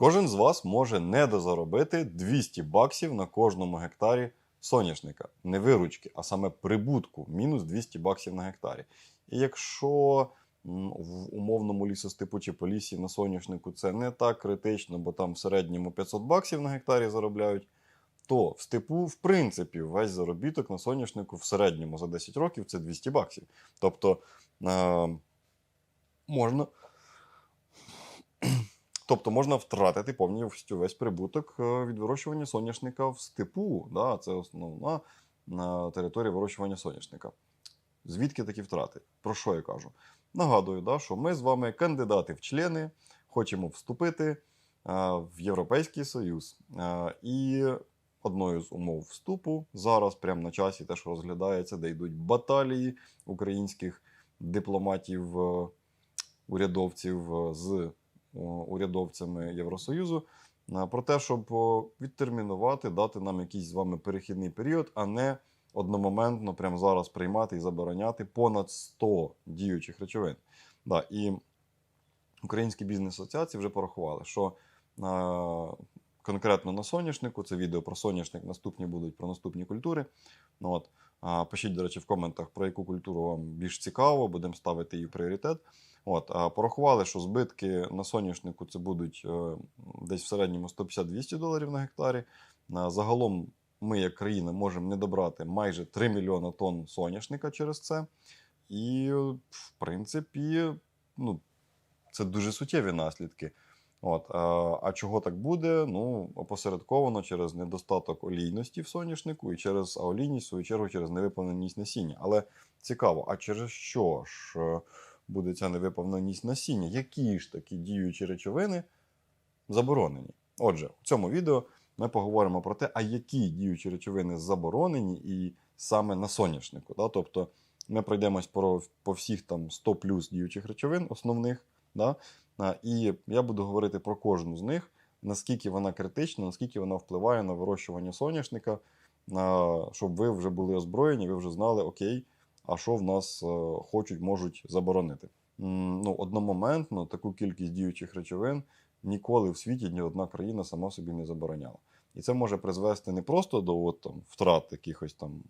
Кожен з вас може недозаробити 200 баксів на кожному гектарі соняшника. Не виручки, а саме прибутку мінус 200 баксів на гектарі. І якщо в умовному лісостепу чи полісі на соняшнику це не так критично, бо там в середньому 500 баксів на гектарі заробляють, то в степу, в принципі, весь заробіток на соняшнику в середньому за 10 років це 200 баксів. Тобто е, можна. Тобто можна втратити повністю весь прибуток е, від вирощування соняшника в степу. Да? Це основна на території вирощування соняшника. Звідки такі втрати? Про що я кажу? Нагадую, да, що ми з вами кандидати в члени, хочемо вступити е, в Європейський Союз. Е, і одною з умов вступу зараз, прямо на часі, те, що розглядається, де йдуть баталії українських дипломатів, е, урядовців е, з урядовцями Євросоюзу е, про те, щоб відтермінувати, дати нам якийсь з вами перехідний період, а не одномоментно прямо зараз приймати і забороняти понад 100 діючих речовин. Да, і українські бізнес-асоціації вже порахували, що е, конкретно на соняшнику, це відео про соняшник, наступні будуть про наступні культури. Ну, от, а, пишіть, до речі, в коментах, про яку культуру вам більш цікаво, будемо ставити її в пріоритет. От, а, порахували, що збитки на соняшнику це будуть е, десь в середньому 150-200 доларів на гектарі. А, загалом ми, як країна, можемо не добрати майже 3 мільйона тонн соняшника через це. І, в принципі, ну, це дуже суттєві наслідки. От, а, чого так буде? Ну, опосередковано через недостаток олійності в соняшнику і через а олійність, в свою чергу, через невиповненість насіння. Але цікаво, а через що ж е, буде ця невиповненість насіння? Які ж такі діючі речовини заборонені? Отже, у цьому відео ми поговоримо про те, а які діючі речовини заборонені і саме на соняшнику. Да? Тобто ми пройдемось по, по всіх там 100 плюс діючих речовин, основних. Да? І я буду говорити про кожну з них, наскільки вона критична, наскільки вона впливає на вирощування соняшника, щоб ви вже були озброєні, ви вже знали, окей, а що в нас е, хочуть, можуть заборонити. Ну, одномоментно таку кількість діючих речовин ніколи в світі ні одна країна сама собі не забороняла. І це може призвести не просто до от, там, втрат якихось там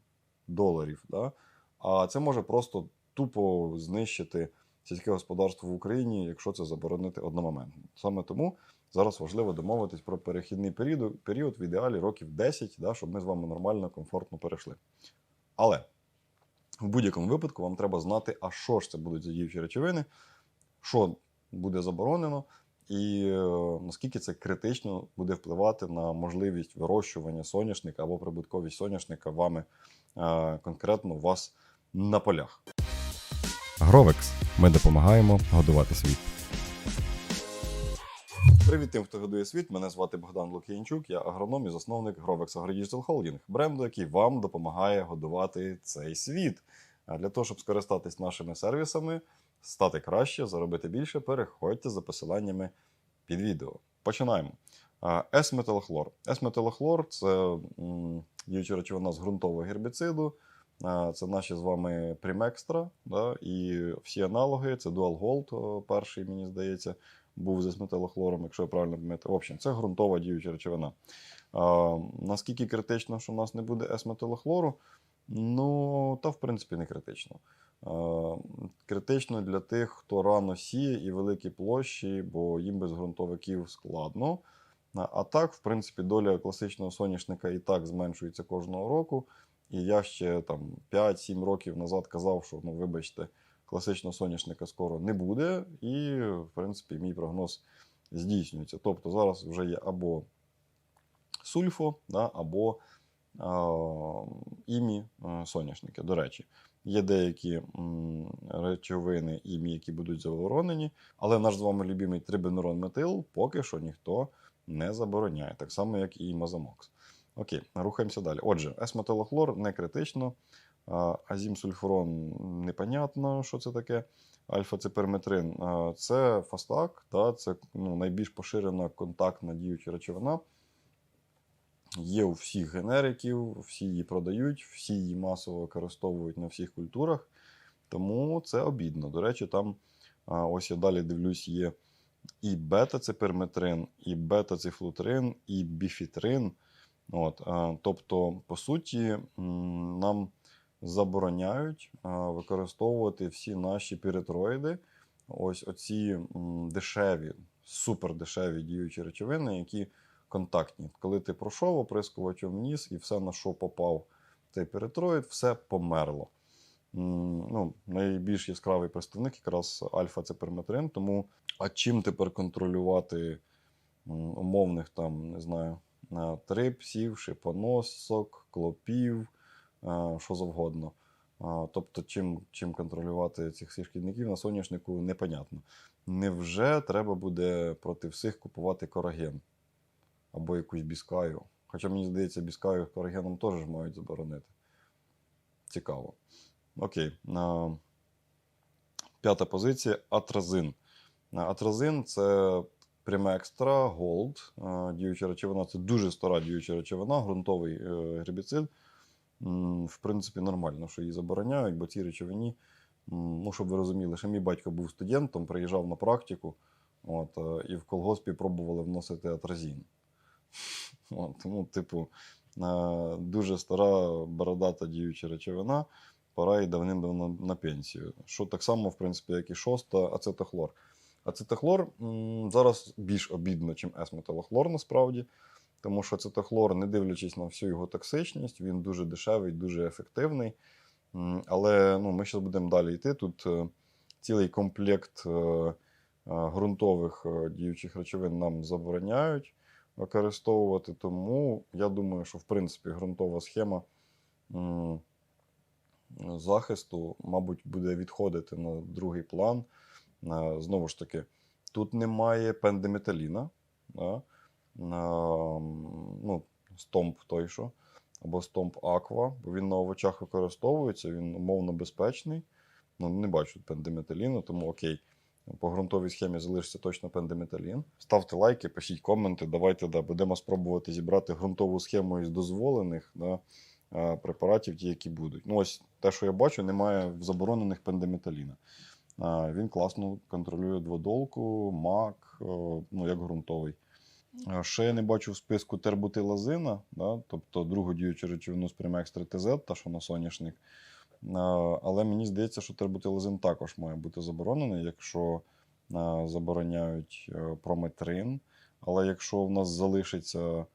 доларів, да? а це може просто тупо знищити сільське господарство в Україні, якщо це заборонити одномоментно. Саме тому зараз важливо домовитись про перехідний період, період в ідеалі років 10, да, щоб ми з вами нормально, комфортно перейшли. Але в будь-якому випадку вам треба знати, а що ж це будуть за діючі речовини, що буде заборонено, і е, наскільки це критично буде впливати на можливість вирощування соняшника або прибутковість соняшника вами е, конкретно у вас на полях. Гровекс. Ми допомагаємо годувати світ. Привіт тим, хто годує світ. Мене звати Богдан Лук'янчук, я агроном і засновник Grovex AgroDigital Holding, бренду, який вам допомагає годувати цей світ. А для того, щоб скористатись нашими сервісами, стати краще, заробити більше, переходьте за посиланнями під відео. Починаємо. А, С-метилохлор. С-метилохлор це діюча речовина з ґрунтового гербіциду. Це наші з вами Примекстра, да? і всі аналоги. Це Dual Gold, перший, мені здається, був з есметилохлором, якщо я правильно пам'ятаю. В общем, це ґрунтова діюча речовина. А, наскільки критично, що в нас не буде есметилохлору? Ну, та в принципі не критично. А, критично для тих, хто рано сіє і великі площі, бо їм без ґрунтовиків складно. А так, в принципі, доля класичного соняшника і так зменшується кожного року. І я ще там 5-7 років назад казав, що ну, вибачте, класичного соняшника скоро не буде, і, в принципі, мій прогноз здійснюється. Тобто зараз вже є або сульфо, да, або імі соняшники. До речі, є деякі речовини імі, які будуть заборонені, але наш з вами любимий трибенурон метил поки що ніхто не забороняє, так само, як і мазамокс. Окей, рухаємося далі. Отже, есметилохлор не критично. Азімсульфурон непонятно, що це таке. Альфа-циперметрин це фастак, да, це ну, найбільш поширена контактна діюча речовина. Є у всіх генериків, всі її продають, всі її масово використовують на всіх культурах. Тому це обідно. До речі, там ось я далі дивлюсь, є і бета-циперметрин, і бета-цифлутрин, і біфітрин. От, е, тобто, по суті, нам забороняють е, використовувати всі наші піретроїди, ось оці дешеві, супердешеві діючі речовини, які контактні. Коли ти пройшов оприскувачем вніс і все, на що попав цей піретроїд, все померло. Ну, найбільш яскравий представник якраз альфа-циперметрин. Тому а чим тепер контролювати умовних там, не знаю, трипсів, шипоносок, клопів, е, що завгодно. Тобто, чим, чим контролювати цих всіх шкідників на соняшнику, непонятно. Невже треба буде проти всіх купувати кораген або якусь біскаю? Хоча мені здається, біскаю корагеном теж мають заборонити. Цікаво. Окей. П'ята позиція атразин. Атразин це пряме екстра, голд. Діюча речовина це дуже стара діюча речовина, ґрунтовий е, гербіцид. В принципі, нормально, що її забороняють, бо цій речовині, ну, щоб ви розуміли, ще мій батько був студентом, приїжджав на практику, от, е, і в колгоспі пробували вносити атразін. От, тому, типу, е, дуже стара бородата діюча речовина, пора й давним-давно на пенсію. Що так само, в принципі, як і шоста, ацетохлор. Ацетохлор м, зараз більш обідно, ніж есметалохлор, насправді. Тому що ацетохлор, не дивлячись на всю його токсичність, він дуже дешевий, дуже ефективний. Але ну, ми зараз будемо далі йти. Тут е, цілий комплект е, е, ґрунтових діючих речовин нам забороняють використовувати. Тому я думаю, що в принципі ґрунтова схема захисту, мабуть, буде відходити на другий план. Е, Знову ж таки, тут немає пендиметаліна. Да? ну, стомп той що, або стомп Аква, бо він на овочах використовується, він умовно безпечний. Ну, не бачу пендиметаліну, тому окей. По ґрунтовій схемі залишиться точно пендиметалін. Ставте лайки, пишіть коменти. Давайте да, будемо спробувати зібрати ґрунтову схему із дозволених да, е, препаратів, ті, які будуть. Ну, ось те, що я бачу, немає заборонених пендиметаліна. Він класно контролює дводолку, мак, е, ну, як ґрунтовий. Ще я не бачу в списку тербутилазина, да, тобто другу діючу речовину з Primextra TZ, та що на соняшник. Але мені здається, що тербутилазин також має бути заборонений, якщо забороняють е, прометрин. Але якщо в нас залишиться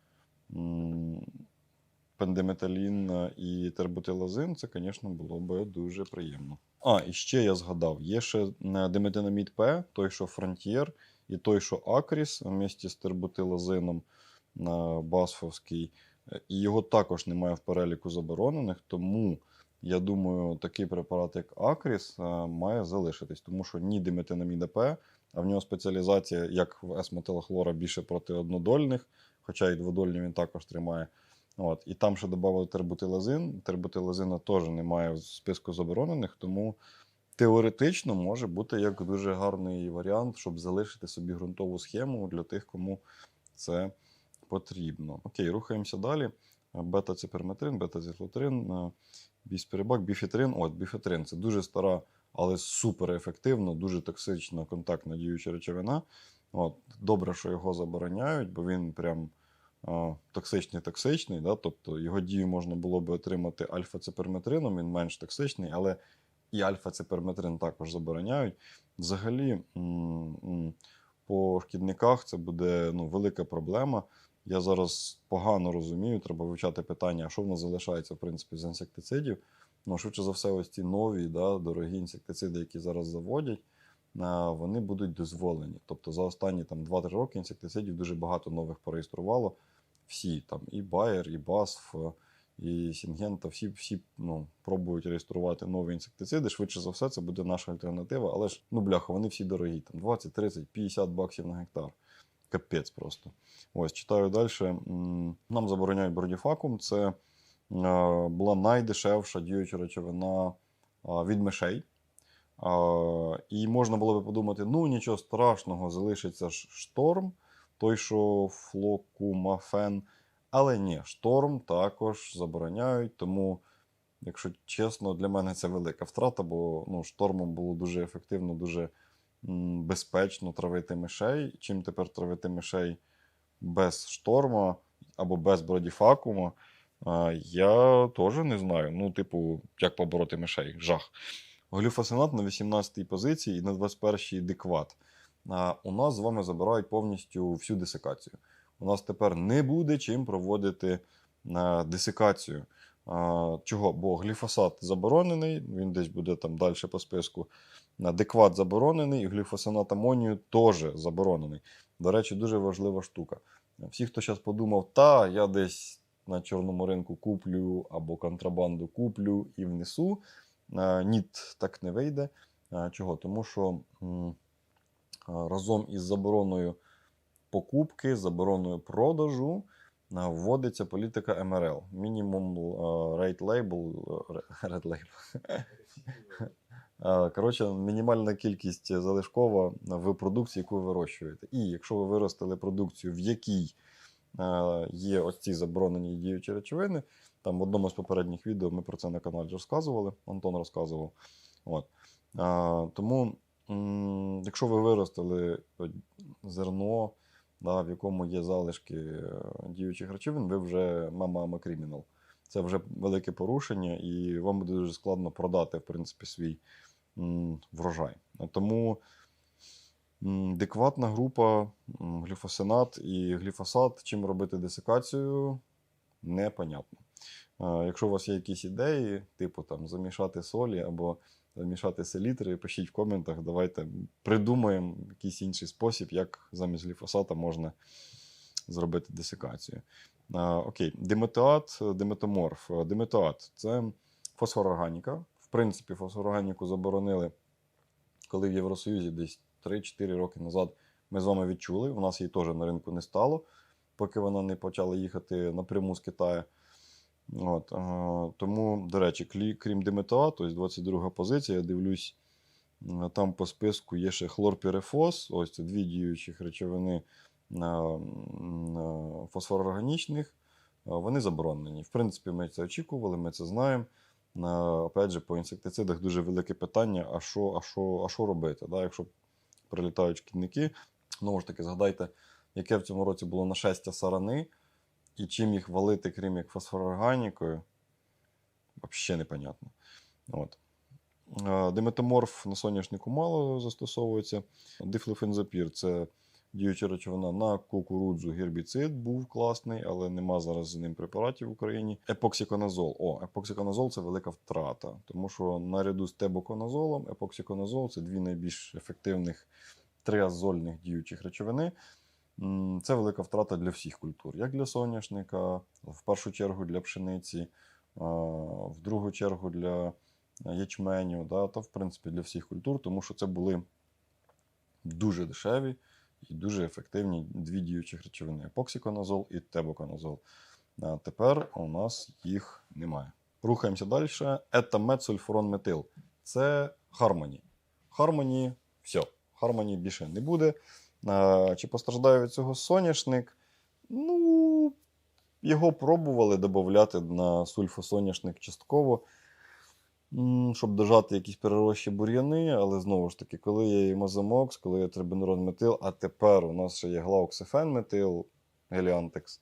м, пендиметалін е, і тербутилазин, це, звісно, було б дуже приємно. А, і ще я згадав: є ще е, диметинамід П, той, що Frontier, і той, що Акріс вместе з тербутилазином Басфовський, е, і його також немає в переліку заборонених. Тому я думаю, такий препарат, як Акріс, е, має залишитись, тому що ні диметинаміда П, а в нього спеціалізація, як в есметилохлора, більше проти однодольних, хоча і дводольні він також тримає. От. І там ще додали тербутилазин. Тербутилазина теж немає в списку заборонених, тому теоретично може бути як дуже гарний варіант, щоб залишити собі ґрунтову схему для тих, кому це потрібно. Окей, рухаємося далі. Бета-циперметрин, бета-зіфлотрин, е, біфітрин. От, біфітрин це дуже стара, але суперефективна, дуже токсична контактна діюча речовина. От, добре, що його забороняють, бо він прям е, токсичний-токсичний. Да? Тобто його дію можна було би отримати альфа-циперметрином, він менш токсичний, але і альфа-циперметрин також забороняють. Взагалі, по шкідниках це буде ну, велика проблема. Я зараз погано розумію, треба вивчати питання, що в нас залишається в принципі з інсектицидів. Ну, швидше за все, ось ці нові, да, дорогі інсектициди, які зараз заводять, вони будуть дозволені. Тобто за останні там, 2-3 роки інсектицидів дуже багато нових пореєструвало. Всі там і Bayer, і BASF, і Сінгента, всі, всі ну, пробують реєструвати нові інсектициди. Швидше за все, це буде наша альтернатива. Але ж, ну бляха, вони всі дорогі. Там 20, 30, 50 баксів на гектар. Капець просто. Ось, читаю далі. Нам забороняють бордіфакум. Це е, була найдешевша діюча речовина е, від мишей. Е, І можна було би подумати: ну нічого страшного, залишиться ж шторм, той, що флокумафен. Але ні, шторм також забороняють. Тому, якщо чесно, для мене це велика втрата, бо ну, штормом було дуже ефективно, дуже безпечно травити мишей. Чим тепер травити мишей без шторма або без бродіфакума, я теж не знаю. Ну, типу, як побороти мишей? Жах. Глюфосинат на 18-й позиції і на 21-й декват. У нас з вами забирають повністю всю десикацію. У нас тепер не буде чим проводити а, десикацію. Чого? Бо гліфосат заборонений, він десь буде там далі по списку. А, Декват заборонений, і гліфосинат амонію теж заборонений. До речі, дуже важлива штука. Всі, хто зараз подумав, та я десь на чорному ринку куплю або контрабанду куплю і внесу. Е, Ні, так не вийде. Е, Чого? Тому що е, разом із забороною покупки, забороною продажу е, вводиться політика МРЛ. Мінімум е, rate label, е. Е, Коротше, мінімальна кількість залишкова в продукції, яку ви вирощуєте. І якщо ви виростили продукцію, в якій е, є ось ці заборонені діючі речовини, там в одному з попередніх відео ми про це на каналі розказували, Антон розказував. От. Тому, якщо ви виростили е, зерно, да, в якому є залишки е, діючих речовин, ви вже мама кримінал. Це вже велике порушення, і вам буде дуже складно продати, в принципі, свій врожай. Тому м, декватна група, гліфосинат і гліфосат, чим робити десикацію, непонятно. Е, Якщо у вас є якісь ідеї, типу там замішати солі або замішати селітри, пишіть в коментах, давайте придумаємо якийсь інший спосіб, як замість гліфосата можна зробити десикацію. Окей, диметоат, диметоморф. Диметоат це фосфорорганіка. В принципі, фосфорорганіку заборонили, коли в Євросоюзі десь 3-4 роки назад ми з вами відчули. У нас її теж на ринку не стало, поки вона не почала їхати напряму з Китаю. От, е, тому, до речі, крім диметоату, ось 22 позиція, я дивлюсь, е, там по списку є ще хлорпірифос, ось це дві діючих речовини е, м, е, фосфорорганічних, е, вони заборонені. В принципі, ми це очікували, ми це знаємо. Е, Опять же, по інсектицидах дуже велике питання: а що, а що, а що робити? Да? Якщо прилітають шкідники, знову ж таки, згадайте, яке в цьому році було нашестя сарани, і чим їх валити, крім як фосфорорганікою, взагалі непонятно. От. Е, Диметаморф на соняшнику мало застосовується. Дифлофензапір це діюча речовина на кукурудзу, гербіцид був класний, але нема зараз з ним препаратів в Україні. Епоксиконазол. О, епоксиконазол це велика втрата, тому що наряду з тебоконазолом, епоксиконазол це дві найбільш ефективних триазольних діючих речовини. Це велика втрата для всіх культур, як для соняшника, в першу чергу для пшениці, в другу чергу для ячменю, да, та в принципі для всіх культур, тому що це були дуже дешеві і дуже ефективні дві діючих речовини: епоксиконазол і тебоконазол. А тепер у нас їх немає. Рухаємося далі. Етаметсульфуронметил. Це Harmony. Harmony, все. Harmony більше не буде. Чи постраждає від цього соняшник? Ну, його пробували додати на сульфосоняшник частково, щоб дожати якісь перерощі бур'яни, але знову ж таки, коли є і мазомокс, коли є трибенурон метил, а тепер у нас ще є глауксифен метил, геліантекс,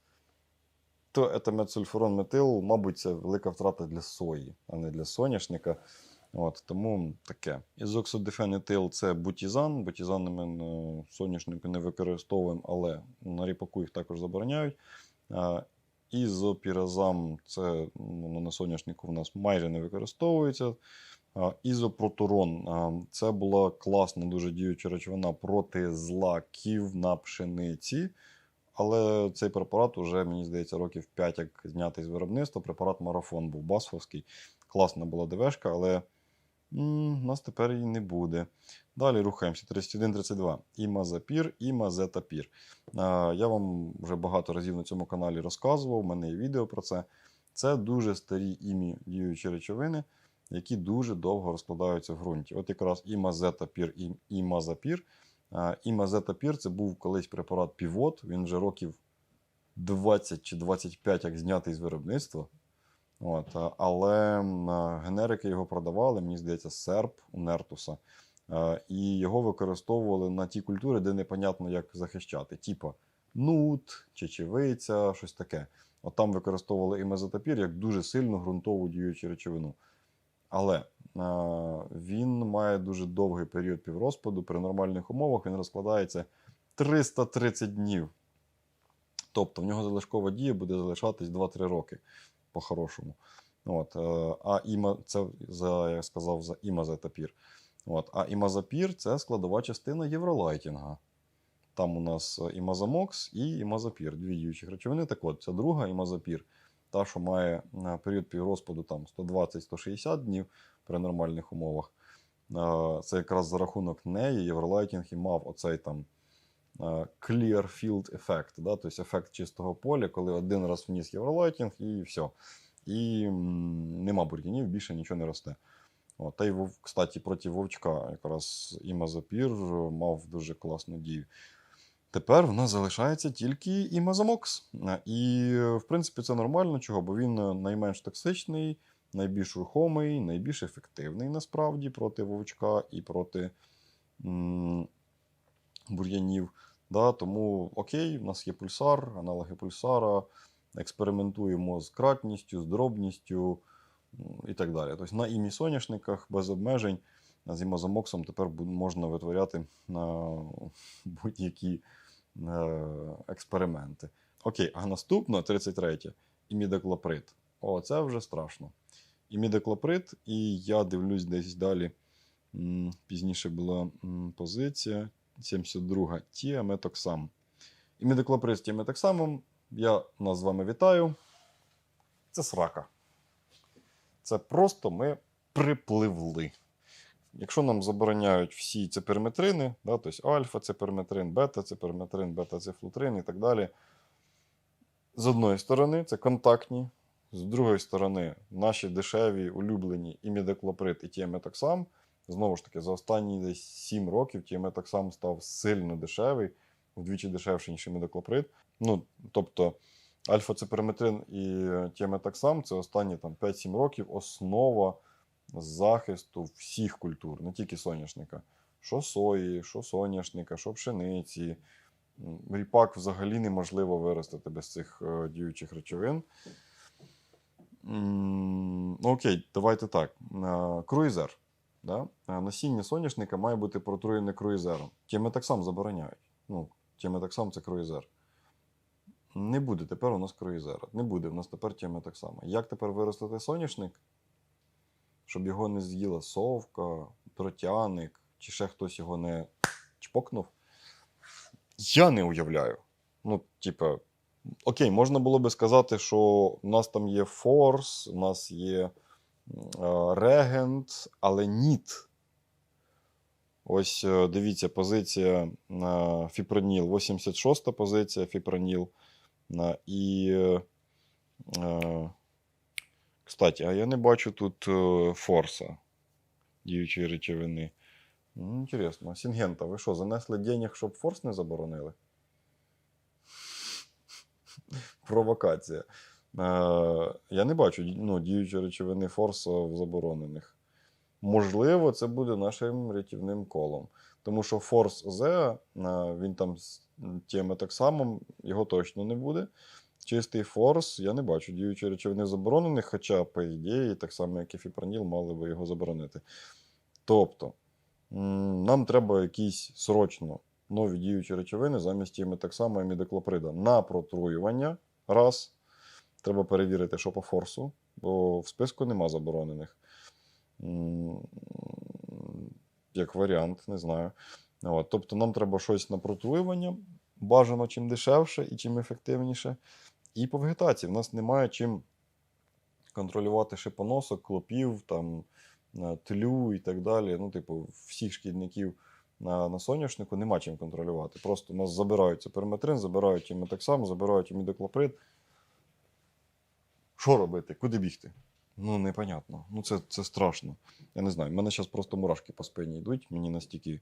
то етаметсульфурон метил, мабуть, це велика втрата для сої, а не для соняшника. От, тому таке. Ізоксодифенетил це бутізан. Бутізан ми на соняшнику не використовуємо, але на ріпаку їх також забороняють. Ізопіразам це ну, на соняшнику в нас майже не використовується. Ізопротурон це була класна, дуже діюча речовина проти злаків на пшениці. Але цей препарат уже, мені здається, років 5 як знятий з виробництва. Препарат марафон був басфовський. Класна була ДВшка, але у нас тепер її не буде. Далі рухаємося. 31-32. Імазапір, імазетапір. А, Я вам вже багато разів на цьому каналі розказував, у мене є відео про це. Це дуже старі імі діючі речовини, які дуже довго розкладаються в ґрунті. От якраз імазетапір і імазапір. А, Імазетапір це був колись препарат півот, він вже років 20 чи 25 як знятий з виробництва. От, але генерики його продавали, мені здається, серп у Нертуса. І його використовували на ті культури, де непонятно, як захищати. Типа нут, чечевиця, щось таке. От там використовували імезотапір як дуже сильно ґрунтову діючу речовину. Але він має дуже довгий період піврозпаду. При нормальних умовах він розкладається 330 днів. Тобто в нього залишкова дія буде залишатись 2-3 роки по-хорошому. От, е, а іма, це за, я сказав, за імазотапір. От, а імазапір це складова частина євролайтінга. Там у нас імазамокс і імазапір, дві діючих речовини. Так от, це друга імазапір, та, що має е, період піврозпаду там 120-160 днів при нормальних умовах. Е, Це якраз за рахунок неї Євролайтінг і мав оцей там clear field ефект, да? тобто ефект чистого поля, коли один раз вніс Євролайтінг і все. І нема бур'янів, більше нічого не росте. От, та й, кстати, проти вовчка якраз імазапір мав дуже класну дію. Тепер в нас залишається тільки імазамокс. Е, І, е, в принципі, це нормально, чого, бо він е, найменш токсичний, найбільш рухомий, найбільш ефективний насправді проти вовчка і проти бур'янів. Да, тому окей, в нас є пульсар, аналоги пульсара, експериментуємо з кратністю, з дробністю і так далі. Тобто на імі соняшниках без обмежень з імозамоксом тепер можна витворяти будь-які е, експерименти. Окей, а наступно, 33, імідоклоприд. О, це вже страшно. Імідоклоприд, і я дивлюсь десь далі. Пізніше була позиція 72 тіаметоксам. Імідоклоприд з тіаметоксамом. Я нас з вами вітаю. Це срака. Це просто ми припливли. Якщо нам забороняють всі циперметрини, да, тобто альфа-циперметрин, бета-циперметрин, бета-цифлутрин і так далі. З одної сторони, це контактні, з другої сторони, наші дешеві, улюблені імідоклоприд і тіаметоксам. Знову ж таки, за останні десь 7 років тіаметоксам став сильно дешевий, вдвічі дешевший, ніж імідоклоприд. Ну, тобто, альфа-циперметрин і тіаметоксам це останні там, 5-7 років основа захисту всіх культур, не тільки соняшника. Що сої, що соняшника, що пшениці. Ріпак взагалі неможливо виростити без цих е, діючих речовин. Ну, окей, давайте так. Е, Круїзер. Да? Насіння соняшника має бути протруєне круїзером. Тіаметоксам забороняють. Ну, тіаметоксам це круїзер. Не буде тепер у нас круїзера. Не буде у нас тепер тіаметоксама. Як тепер виростити соняшник? щоб його не з'їла совка, тротяник, чи ще хтось його не чпокнув. Я не уявляю. Ну, типа, окей, можна було би сказати, що у нас там є форс, у нас є регент, але ніт. Ось е, дивіться, позиція на фіпроніл, 86-та позиція фіпроніл. І. е, е, Кстати, а я не бачу тут е, форса діючої речовини. Ну, Інтересно. Сінгента, ви що, занесли денег, щоб форс не заборонили? Провокація. Е, я не бачу ну, діючої речовини форса в заборонених. Можливо, це буде нашим рятівним колом. Тому що форс З, е, він там з тіаметоксамом, його точно не буде. Чистий форс, я не бачу діючої речовини заборонених, хоча, по ідеї, так само, як і фіпроніл, мали би його заборонити. Тобто, нам треба якісь срочно нові діючі речовини замість тіаметоксама і мідоклоприда на протруювання. Раз. Треба перевірити, що по форсу, бо в списку нема заборонених. Як варіант, не знаю. От, тобто нам треба щось на протруювання, бажано чим дешевше і чим ефективніше. І по вегетації. В нас немає чим контролювати шипоносок, клопів, там, е, тлю і так далі. Ну, типу, всіх шкідників на, на соняшнику нема чим контролювати. Просто у нас забирають циперметрин, забирають імітоксам, забирають імідоклоприд. Що робити? Куди бігти? Ну, непонятно. Ну, це, це страшно. Я не знаю. в мене зараз просто мурашки по спині йдуть. Мені настільки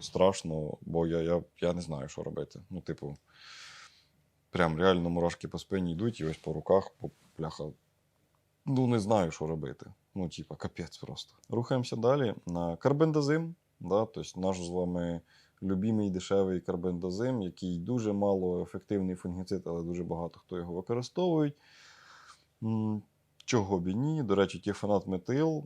страшно, бо я, я, я не знаю, що робити. Ну, типу, прям реально мурашки по спині йдуть і ось по руках, по пляха. Ну, не знаю, що робити. Ну, типа, капець просто. Рухаємося далі. На карбендазим. Да? Тобто наш з вами любимий дешевий карбендазим, який дуже мало ефективний фунгіцид, але дуже багато хто його використовують. Чого б і ні? До речі, тіфенат метил,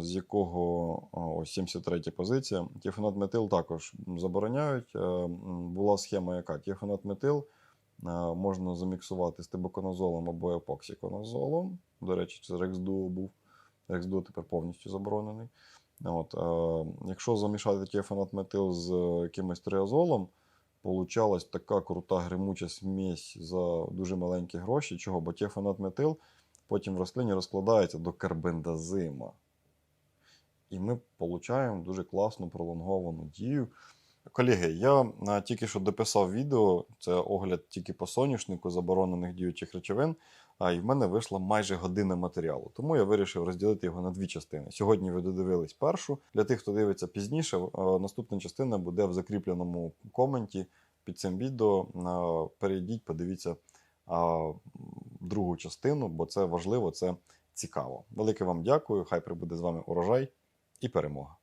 з якого ось 73 позиція. Тіфенат метил також забороняють. Е, Була схема, яка тіфенат метил можна заміксувати з тибоконазолом або епоксиконазолом. До речі, це Рексдуо був. Рексдуо тепер повністю заборонений. От, е, якщо замішати тіфенат метил з якимось триазолом, получалась така крута гримуча смесь за дуже маленькі гроші. Чого? Бо метил потім в рослині розкладається до карбендазима. І ми отримуємо дуже класну пролонговану дію. Колеги, я тільки що дописав відео, це огляд тільки по соняшнику заборонених діючих речовин, а, і в мене вийшла майже година матеріалу. Тому я вирішив розділити його на дві частини. Сьогодні ви додивились першу. Для тих, хто дивиться пізніше, наступна частина буде в закріпленому коменті під цим відео. Перейдіть, подивіться другу частину, бо це важливо, це цікаво. Велике вам дякую. Хай прибуде з вами урожай і перемога.